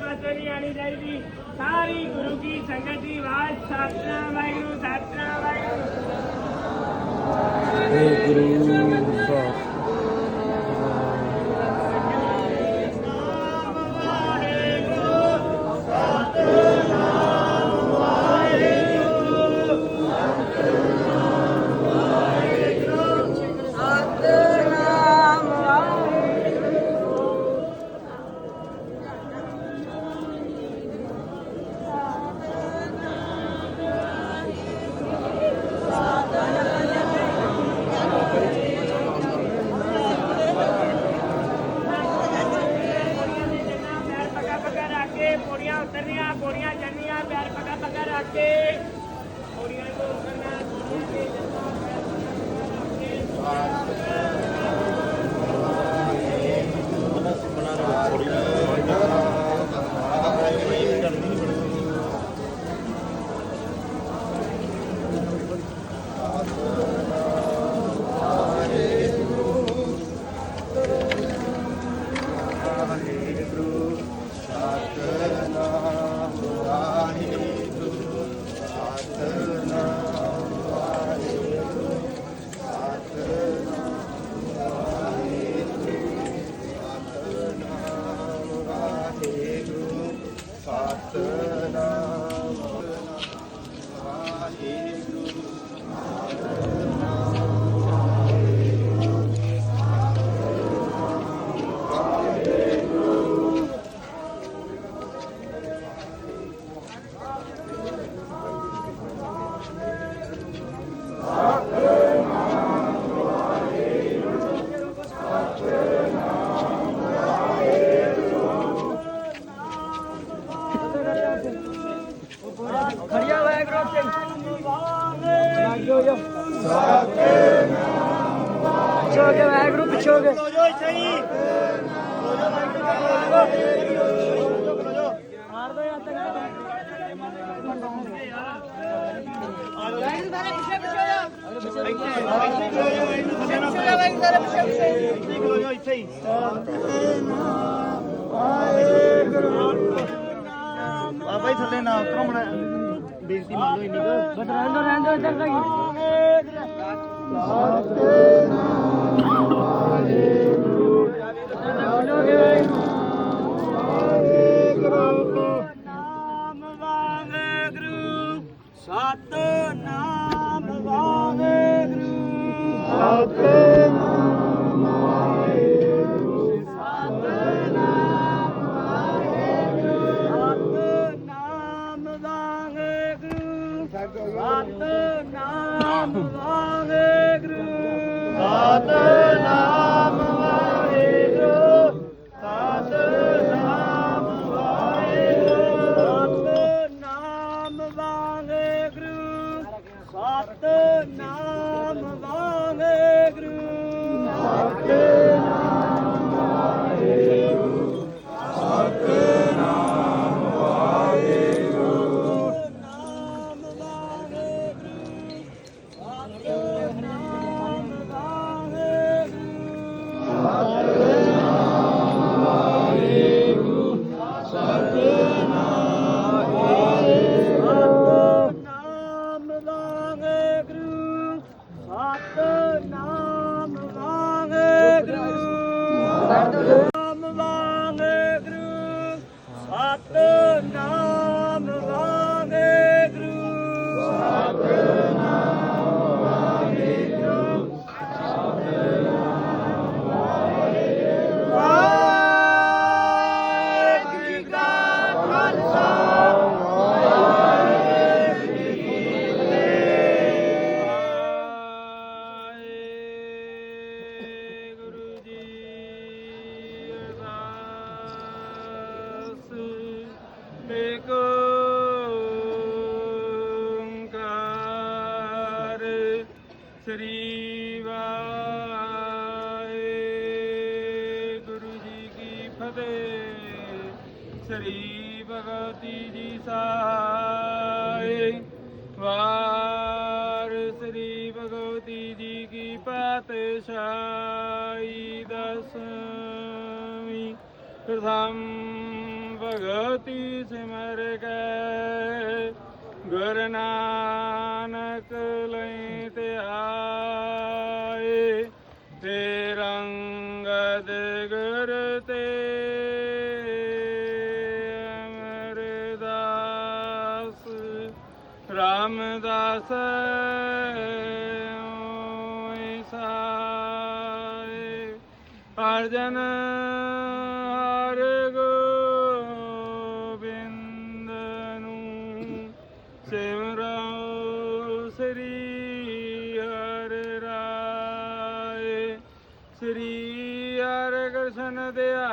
ਪਾਸੇ ਨਹੀਂ ਆਣੀ ਚਾਹੀਦੀ। ਸਾਰੀ ਗੁਰੂ ਕੀ ਸੰਗਤ ਦੀ ਆਵਾਜ਼, ਸਤਨਾਮ ਵਾਹਿਗੁਰੂ ਸਤਨਾਮ ਵਾਹਿਗੁਰੂ। ਗੁਰੂ ਸਾਹਿਬ ਬਾਬਾ ਜੀ ਥੱਲੇ ਨਾ ਉਤਰੋ ਮਣਾ ਬੇਇੱਜ਼ਤੀ ਮੰਨ ਲਓ ਇੰਨੀ ਕੁ। ਬਸ ਰਹਿਣ ਦੋ ਰਹਿਣ ਦੋ ਇੱਧਰ ਤੱਕ ਨਾਮ ਸ੍ਰੀ ਵਾਹਿਗੁਰੂ ਜੀ ਕੀ ਫਤਿਹ। ਸ੍ਰੀ ਭਗਵਤੀ ਜੀ ਸਾਈ ਵਾਰ ਸ੍ਰੀ ਭਗਵਤੀ ਜੀ ਕੀ ਪਾਤਸ਼ਾਹੀ ਦਸਵੀਂ। ਪ੍ਰਥਮ ਭਗਤੀ ਸਿਮਰ ਕੈ। ਗੁਰ ਨਾਨਕ ਲਈ ਤੇ ਆਏ ਤੇ ਰੰਗਦ ਗੁਰ ਤੇ ਅਮਰਦਾਸ ਰਾਮਦਾਸ ਅਰਜਨ ਹਰ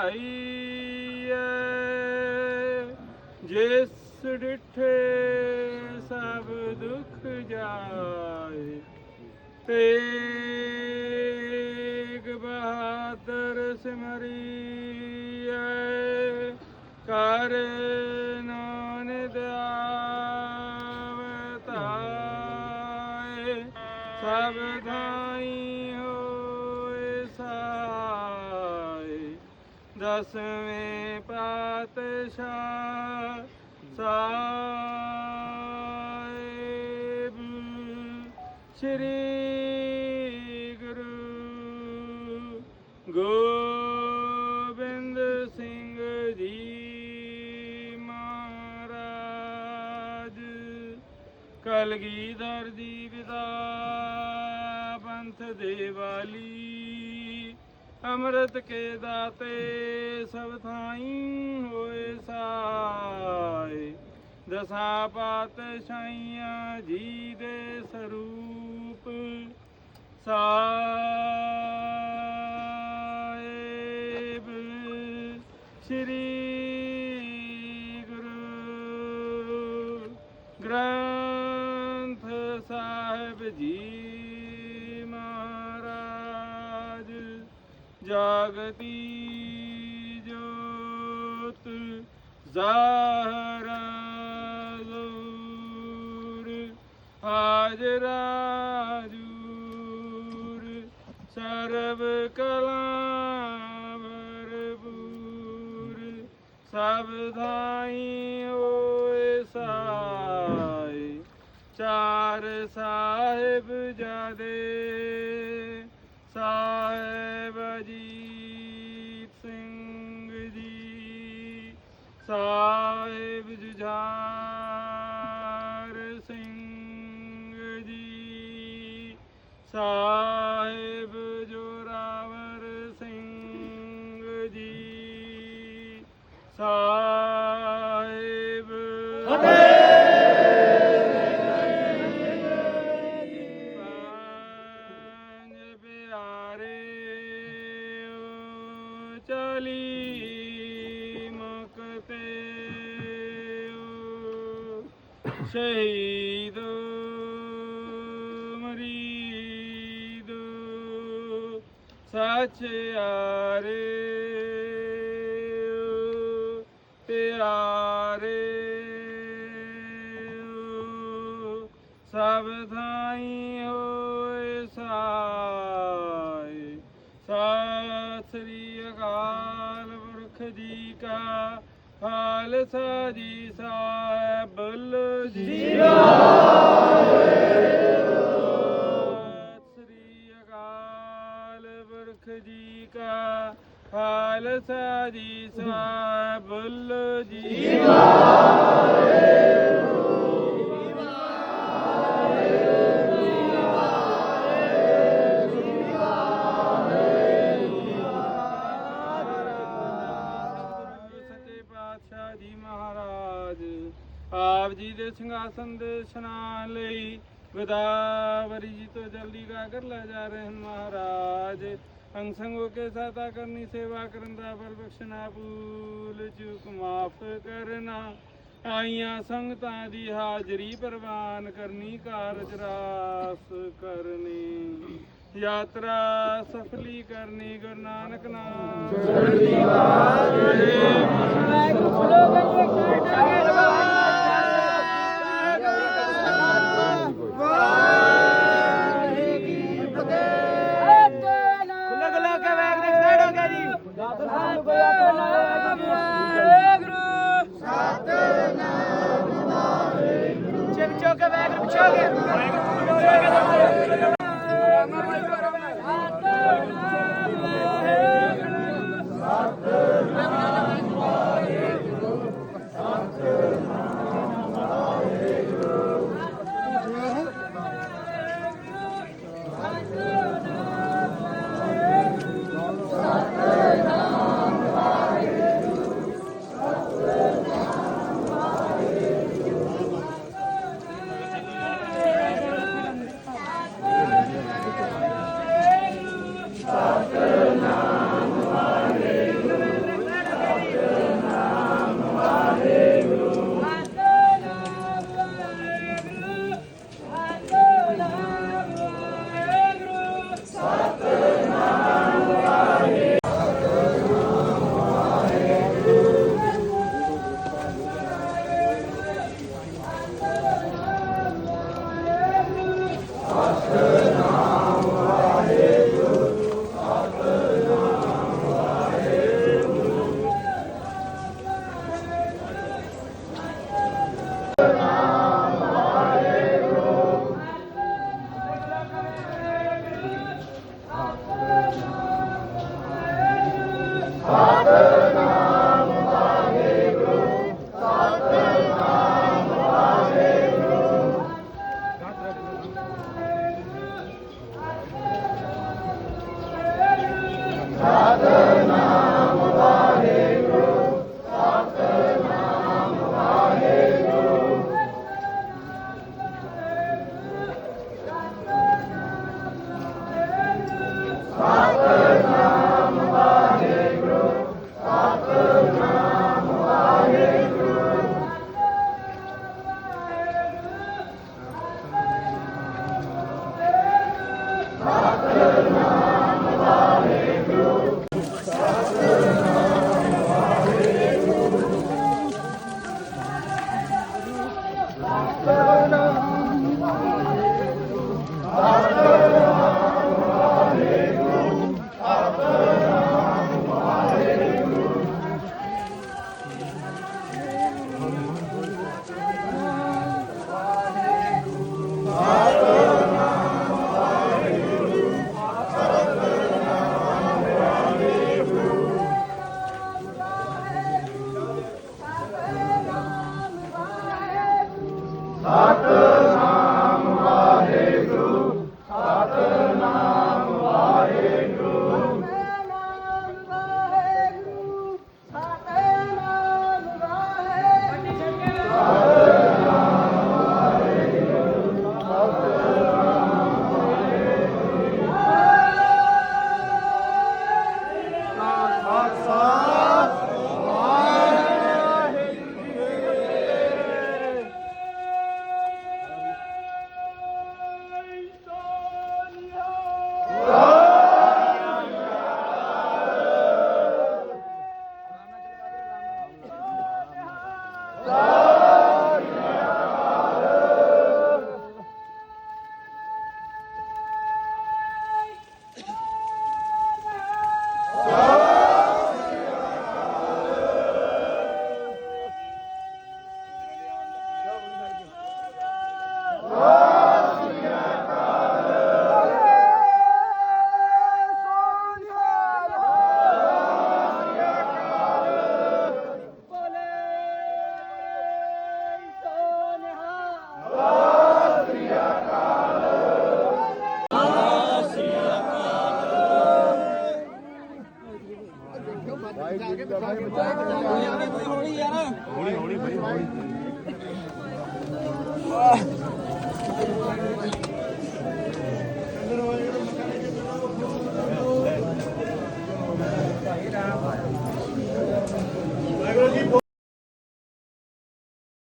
ਧਿਆਈਐ ਜਿਸ ਡਿਠੇ ਸਭ ਦੁੱਖ ਜਾਏ ਤੇਗ ਬਹਾਦਰ ਸਿਮਰੀਐ। ਕਰ ਦਸਵੇਂ ਪਾਤਸ਼ਾਹ ਸਾਹਿਬ ਸ੍ਰੀ ਗੁਰੂ ਗੋਬਿੰਦ ਸਿੰਘ ਜੀ ਮਹਾਰਾਜ, ਕਲਗੀਧਰ ਦੀ ਵਿਦਾ ਪੰਥ ਦੇ ਵਾਲੀ ਅੰਮ੍ਰਿਤ ਕੇ ਦਾਤੇ ਸਭ ਥਾਈ ਹੋਏ ਸਾਏ। ਦਸਾਂ ਪਾਤਸ਼ਾਹੀਆਂ ਜੀ ਦੇ ਸਰੂਪ ਸਾਹਿਬ ਸ੍ਰੀ बीजोत् जहराजूर हाजराजूर सर्व कलामरपूर सब धाई ਸਾਹਿਬ ਜੁਝਾਰ ਸਿੰਘ ਜੀ ਸਾਹਿਬ ਜੋਰਾਵਰ ਸਿੰਘ ਜੀ ਸਾਹਿਬ ਪੰਜ ਚਲੀ ਸ਼ਹੀਦ, ਮਰੀਦ, ਸੱਚ ਆਰੇ ਓ ਪਿਆਰੇ। ਓ ਸਭ ਥਾਈ ਹੋਏ ਸਾਈ ਸਤਿ ਸ੍ਰੀ ਅਕਾਲ ਪੁਰਖ ਜੀ ਕਾ ਖਾਲਸਾ ਜੀ ਸਾਹਿਬ ਬੋਲੋ ਸ੍ਰੀ ਅਕਾਲ ਪੁਰਖ ਜੀ ਕਾ ਖਾਲਸਾ ਜੀ ਸਾਹਿਬ ਬੋਲੋ ਜੀ ਸੱਚੇ ਦੇ ਸਿੰਘਾਸਨ ਦੇ ਇਸ਼ਨਾਨ ਲਈ ਗੋਦਾਵਰੀ ਜੀ ਤੋਂ ਜਲਦੀ ਗਾਗਰ ਲੈ ਜਾ ਰਹੇ ਹਨ ਮਹਾਰਾਜ। ਅੰਗ ਸੰਗ ਹੋ ਕੇ ਸਹਾਇਤਾ ਕਰਨੀ ਸੇਵਾ ਕਰਨ ਦਾ ਬਲ ਬਖਸ਼ਣਾ ਭੂਲ ਚੁੱਕ ਮਾਫ ਕਰਨਾ। ਆਈਆਂ ਸੰਗਤਾਂ ਦੀ ਹਾਜ਼ਰੀ ਪ੍ਰਵਾਨ ਕਰਨੀ ਕਾਰਜ ਰਾਸ ਕਰਨੀ। ਯਾਤਰਾ ਸਫਲੀ ਕਰਨੀ ਗੁਰੂ ਨਾਨਕ ਨਾਮ। ਚੜ੍ਹਦੀ ਵਾਹਿਗੁਰੂ ਖੁੱਲੋ ਗਈ ਖੁੱਲਾ Çabuk! Aqsa Thank you.